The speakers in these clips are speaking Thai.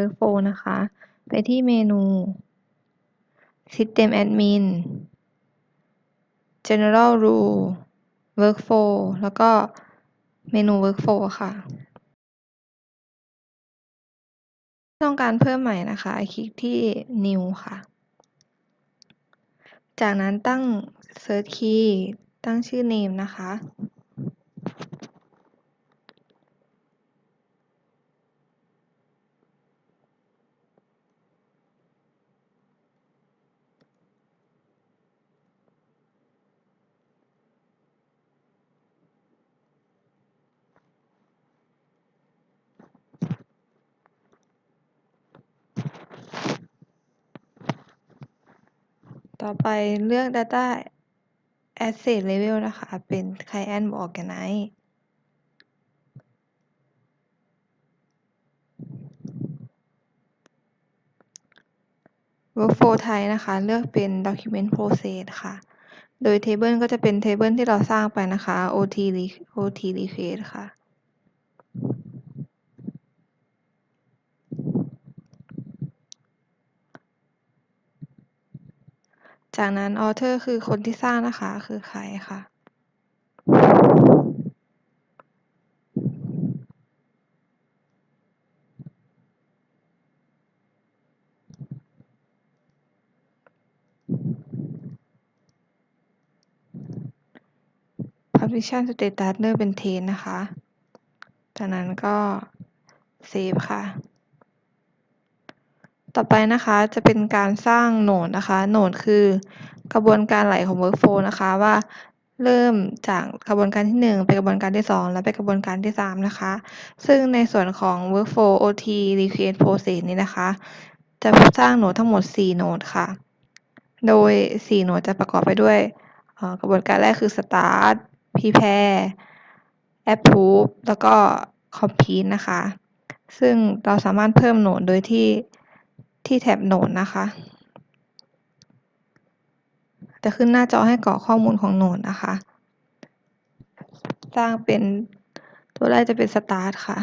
เวิร์กโฟนะคะ ไปที่เมนู System Admin General Rule Workflow แล้วก็เมนู Workflow ค่ะต้องการเพิ่มใหม่นะคะ คลิกที่ New ค่ะ จากนั้นตั้ง Search Key ตั้งชื่อ Name นะคะ ต่อไปเลือก Data Asset Level นะคะ เป็น Client Organize Workflow Type นะคะ เลือกเป็น Document Process ค่ะ โดย Table ก็จะเป็น Table ที่เราสร้างไปนะคะ OT OT Request ค่ะ จากนั้น Author คือคนที่สร้างนะคะ คือใครค่ะ Publication Status เลือกเป็น Test นะคะ จากนั้นก็ Save ค่ะ ต่อไปนะคะจะเป็นการสร้างโหนดนะคะ โหนดคือกระบวนการไหลของ Workflow นะคะว่าเริ่มจากกระบวนการที่ 1 ไปกระบวนการที่ 2 แล้วไปกระบวนการที่ 3 นะคะ ซึ่งในส่วนของ Workflow OT Request Process นี้นะคะ จะสร้างโหนดทั้งหมด 4 โหนดค่ะ โดย 4 โหนดจะประกอบไปด้วยกระบวนการแรกคือ Start Prepare Approve แล้วก็ Complete นะคะ ซึ่งเราสามารถเพิ่มโหนดโดยที่ ที่แท็บโหนดนะคะ จะขึ้นหน้าจอให้กรอกข้อมูลของโหนดนะคะ สร้างเป็นตัวแรกจะเป็น Start ค่ะ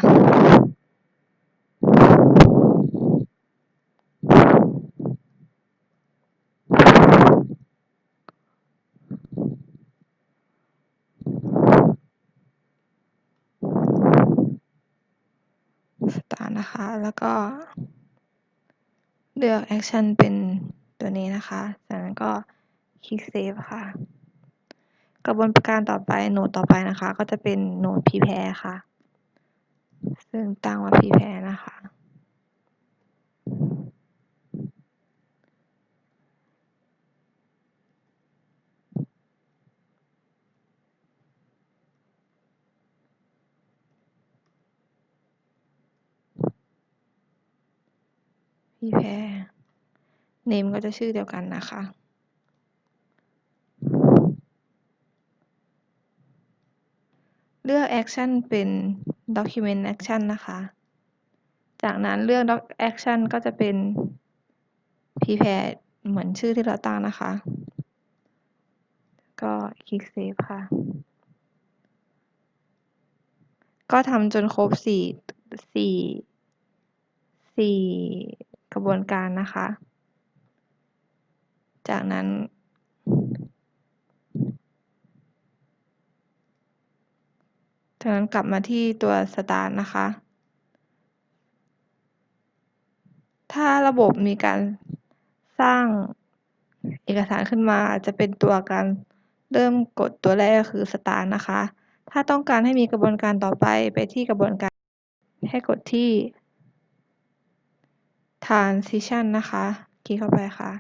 Start นะคะ แล้วก็ เลือก Action เป็นตัวนี้นะคะ จากนั้นก็คลิก Save ค่ะ กระบวนการต่อไปโหนดต่อไปนะคะ ก็จะเป็นโหนด Prepare ค่ะ ซึ่งตั้งว่า Prepare นะคะ Prepare Name ก็จะชื่อเดียวกันนะคะ เลือก Action เป็น Document Action นะคะ จากนั้นเลือก Doc Action ก็จะเป็น Prepare เหมือนชื่อที่เราตั้งนะคะ ก็คลิก Save ค่ะ ก็ทำจนครบ4 4 4 ระบวนการนะคะ จากนั้นจากนั้นกลับมาที่ตัว Start นะคะ ถ้าระบบมีการสร้างเอกสารขึ้นมาจะเป็นตัวการเริ่มกดตัวแรกก็คือ Start นะคะ ถ้าต้องการให้มีกระบวนการต่อไปไปที่กระบวนการให้กดที่ Transition นะคะ คลิกเข้าไปค่ะ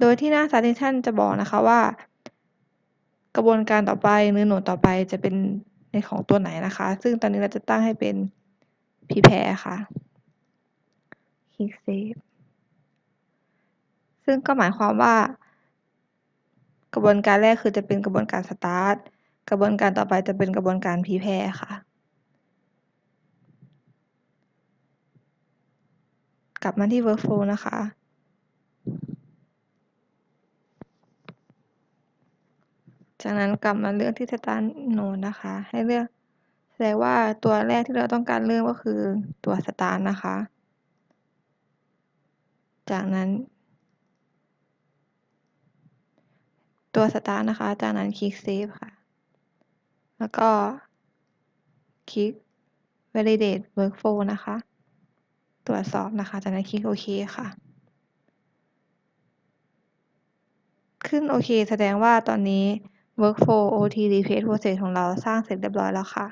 โดยที่หน้า Transition จะบอกนะคะว่า กระบวนการต่อไปหรือหนวดต่อไปจะเป็นในของตัวไหนนะคะ ซึ่งตอนนี้เราจะตั้งให้เป็น Prepare ค่ะ คลิก Save ซึ่งก็หมายความว่า กระบวนการแรกคือจะเป็นกระบวนการ Start กระบวนการต่อไปจะเป็นกระบวนการ Prepare ค่ะ กลับมาที่ Workflow นะคะ จากนั้นกลับมาเลือกที่ Start Node นะคะ ให้เลือกแสดงว่าตัวแรกที่เราต้องการเริ่มก็คือตัว start นะคะ จากนั้นตัว start นะคะ จากนั้นคลิก save ค่ะ แล้วก็คลิก validate workflow นะคะ ตรวจสอบนะคะ จากนั้นคลิกโอเคค่ะ ขึ้นโอเคแสดงว่าตอนนี้ workflow OT replace process ของเราสร้างเสร็จเรียบร้อยแล้วค่ะ